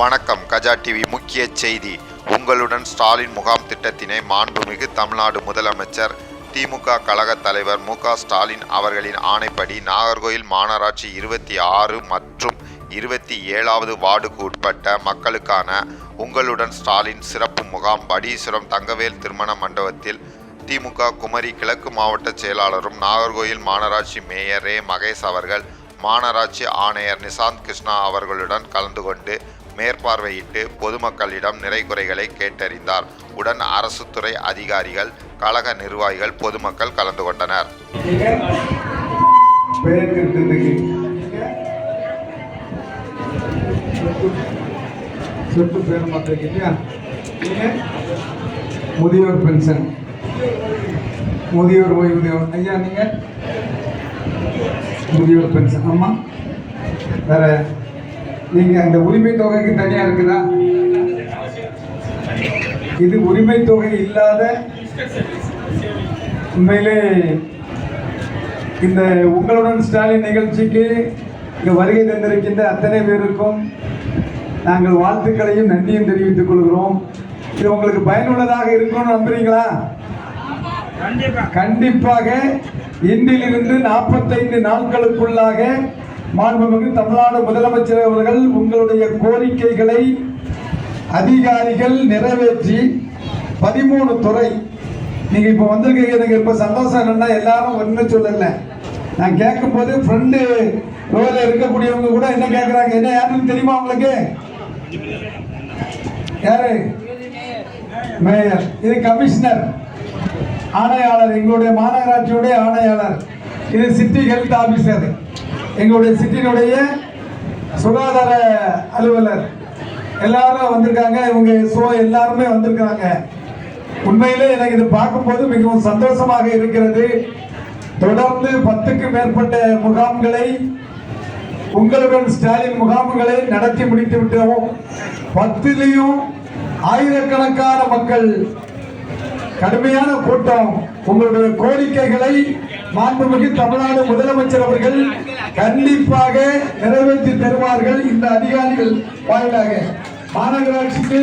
வணக்கம். கஜா டிவி முக்கிய செய்தி. உங்களுடன் ஸ்டாலின் முகாம் திட்டத்தினை மாண்புமிகு தமிழ்நாடு முதலமைச்சர் திமுக கழக தலைவர் மு க ஸ்டாலின் அவர்களின் ஆணைப்படி நாகர்கோயில் மாநகராட்சி இருபத்தி ஆறு மற்றும் இருபத்தி ஏழாவது வார்டுக்கு உட்பட்ட மக்களுக்கான உங்களுடன் ஸ்டாலின் சிறப்பு முகாம் படீஸ்வரம் தங்கவேல் திருமண மண்டபத்தில் திமுக குமரி கிழக்கு மாவட்ட செயலாளரும் நாகர்கோயில் மாநகராட்சி மேயர் ரே மகேஷ் அவர்கள் மாநகராட்சி ஆணையர் நிசாந்த் கிருஷ்ணா அவர்களுடன் கலந்து கொண்டு மேற்பார்வையிட்டு பொதுமக்களிடம் நிறை குறைகளை கேட்டறிந்தார். உடன் அரசு துறை அதிகாரிகள் கழக நிர்வாகிகள் பொதுமக்கள் கலந்து கொண்டனர். சொத்து பேர் முதியோர் பென்ஷன். முதியோர் ஓய்வூதியம் ஐயா நீங்கள் முதியோர் பென்ஷன். ஆமாம் வேறு நீங்க அந்த உரிமை தொகைக்கு தனியா இருக்குதா? இது உரிமை தொகை இல்லாத உண்மையிலே இந்த உங்களுடன் ஸ்டாலின் நிகழ்ச்சிக்கு இங்கு வருகை தந்திருக்கின்ற அத்தனை பேருக்கும் நாங்கள் வாழ்த்துக்களையும் நன்றியும் தெரிவித்துக் கொள்கிறோம். இது உங்களுக்கு பயனுள்ளதாக இருக்கும்னு நம்புறீங்களா? கண்டிப்பாக இன்றிலிருந்து நாற்பத்தைந்து நாட்களுக்குள்ளாக மாண்புமிகு தமிழ்நாடு முதலமைச்சர் அவர்கள் உங்களுடைய கோரிக்கைகளை அதிகாரிகள் நிறைவேற்றி பதிமூணு துறை. நீங்கள் இப்போ வந்திருக்கீங்க எனக்கு ரொம்ப சந்தோஷம் என்னன்னா எல்லாரும் ஒன்று சொல்லலை. நான் கேட்கும்போது ஃப்ரெண்டு ரோல இருக்கக்கூடியவங்க கூட என்ன கேட்குறாங்க என்ன யாருன்னு தெரியுமா உங்களுக்கு? யாரு? மேயர். இது கமிஷனர். ஆணையாளர் எங்களுடைய மாநகராட்சியுடைய ஆணையாளர். இது சிட்டி ஹெல்த் ஆஃபீஸர் எங்களுடைய சிட்டியினுடைய சுகாதார அலுவலர். எல்லாரும் வந்திருக்காங்க. இவங்க சோ எல்லாருமே வந்திருக்காங்க உண்மையிலே எனக்கு இது பார்க்கும்போது மிகவும் சந்தோஷமாக இருக்கிறது. தொடர்ந்து பத்துக்கு மேற்பட்ட முகாம்களை உங்களுடன் ஸ்டாலின் முகாம்களை நடத்தி முடித்து விட்டோம். பத்திலையும் ஆயிரக்கணக்கான மக்கள் கடுமையான கூட்டம். உங்களுடைய கோரிக்கைகளை மாண்புமிகு தமிழ்நாடு முதலமைச்சர் அவர்கள் கண்டிப்பாக நிறைவேற்றி தருவார்கள் இந்த அதிகாரிகள் வாயிலாக. மாநகராட்சிக்கு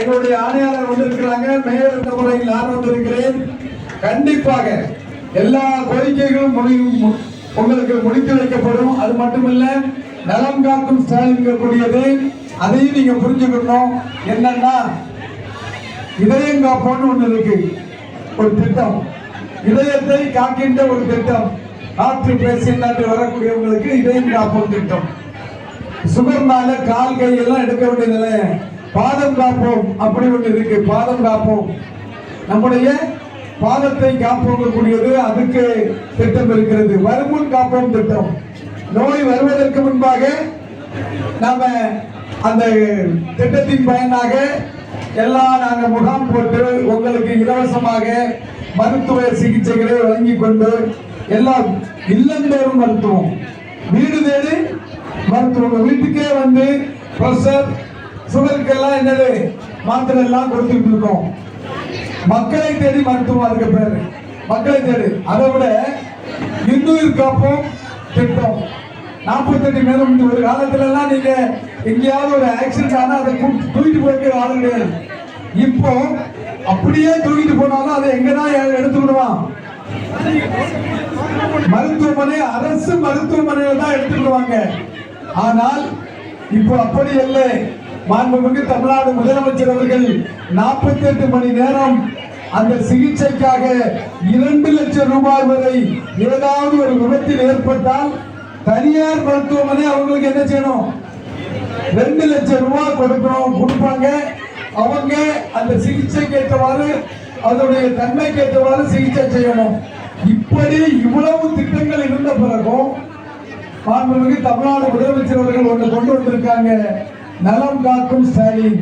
எங்களுடைய ஆணையாளர் வந்திருக்கிறாங்க. மேயர் என்ற முறையில் நான் வந்திருக்கிறேன். கண்டிப்பாக எல்லா கோரிக்கைகளும் முடியும் உங்களுக்கு முடித்து வைக்கப்படும். அது மட்டுமல்ல நலம் காக்கும் ஸ்டாலின் கூடியது அதையும் நீங்க புரிஞ்சுக்கணும். என்னன்னா இதயம் காப்போன்னு ஒன்று இருக்கு. ஒரு திட்டம். இதயத்தை காக்கின்ற ஒரு திட்டம். காற்று நாட்டில் வரக்கூடியவங்களுக்கு இதயம் காப்போம் திட்டம். சுகர்னால கால் கையெல்லாம் எடுக்க எடுக்க நிலை பாதம் காப்போம். அப்படி ஒன்று இருக்கு. பாதம் காப்போம். நம்முடைய பாதத்தை காப்போங்கக்கூடியது அதுக்கு திட்டம் இருக்கிறது. வருமுன் காப்போம் திட்டம். நோய் வருவதற்கு முன்பாக நாம அந்த திட்டத்தின் பயனாக எல்லாம் நாங்கள் முகாம் போட்டு உங்களுக்கு இலவசமாக மருத்துவ சிகிச்சைகளை வழங்கிக் கொண்டு எல்லாம் இல்லந்தோறும் மருத்துவம். வீடு தேடி மருத்துவம். வீட்டுக்கே வந்து ப்ரெஷர் சுகருக்கெல்லாம் என்னது? மாத்திரை எல்லாம் கொடுத்துட்டு இருக்கோம். மக்களை தேடி மருத்துவம் அதுக்கு பேரு. மக்களை தேடி. அதை விட இன்னுயிர் காப்போம் திட்டம். நாற்பத்தெட்டு மேலும் இந்த ஒரு காலத்துல எல்லாம் நீங்க எங்கேயாவது ஒரு ஆக்சிடென்ட் ஆனா அதை தூக்கிட்டு போய்க்கிற ஆளு கிடையாது இப்போ அப்படியே தூக்கிட்டு போனாலும் அதை எங்கதான் எடுத்துக்கிடுவான் எடுத்து விடுவான். மருத்துவமனை அரசு மருத்துவமனையில தான் எடுத்துக்கிடுவாங்க ஆனால் இப்போ அப்படி இல்லை. மாண்புமிகு தமிழ்நாடு முதலமைச்சர் அவர்கள் 48 மணி நேரம் அந்த சிகிச்சைக்காக இரண்டு லட்சம் ரூபாய் வரை ஏதாவது ஒரு விபத்தில் ஏற்பட்டால் தனியார் மருத்துவமனை அவங்களுக்கு என்ன செய்யணும்? ரெண்டு லட்சம் ரூபாய் கொடுக்கணும். கொடுப்பாங்க. அவங்க அந்த சிகிச்சைக்கு ஏற்றவாறு அதனுடைய தன்மைக்கு ஏற்றவாறு சிகிச்சை செய்யணும். இப்படி இவ்வளவு திட்டங்கள் இருந்த பிறகும் மாண்புமிகு தமிழ்நாடு முதலமைச்சர் அவர்கள் ஒன்று கொண்டு வந்திருக்காங்க. நலம் காக்கும் ஸ்டாலின்.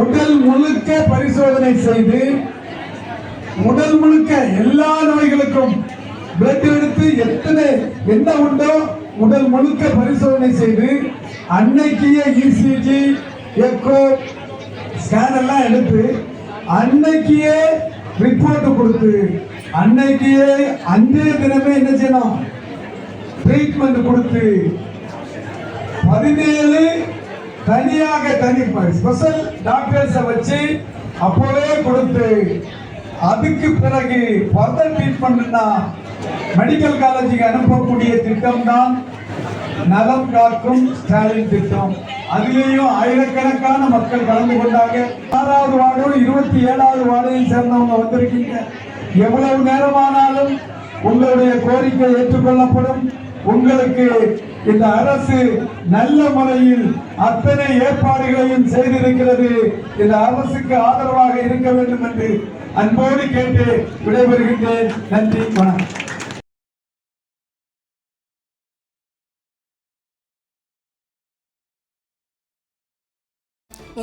உடல் முழுக்க பரிசோதனை செய்து உடல் முழுக்க எல்லா நோய்களுக்கும் பிளட் எடுத்து எத்தனை என்ன உண்டோ உடல் முழுக்க பரிசோதனை செய்து அன்னைக்கே இசிஜி எக்கோ ஸ்கேன் எல்லாம் எடுத்து அன்னைக்கே ரிப்போர்ட் கொடுத்து அன்னைக்கே அன்றைய தினமே என்ன செய்யணும் ட்ரீட்மெண்ட் கொடுத்து பதினேழு தனியாக தனி ஸ்பெஷல் டாக்டர்ஸை வச்சு அப்போவே கொடுத்து அதுக்கு பிறகு ஃபர்தர் ட்ரீட்மெண்ட்னா மெடிக்கல் காலேஜுக்கு அனுப்பக்கூடிய திட்டம் தான் நலம் காக்கும் ஸ்டாலின் திட்டம். அதிலேயும் ஆயிரக்கணக்கான மக்கள் கலந்து கொண்டாங்க. ஆறாவது வார்டும் இருபத்தி ஏழாவது வார்டையும் சேர்ந்தவங்க வந்திருக்கீங்க. எவ்வளவு நேரமானாலும் உங்களுடைய கோரிக்கை ஏற்றுக்கொள்ளப்படும். உங்களுக்கு இந்த அரசு நல்ல முறையில் அத்தனை ஏற்பாடுகளையும் செய்திருக்கிறது. இந்த அரசுக்கு ஆதரவாக இருக்க வேண்டும் என்று அன்போடு கேட்டு விடைபெறுகின்றேன். நன்றி வணக்கம்.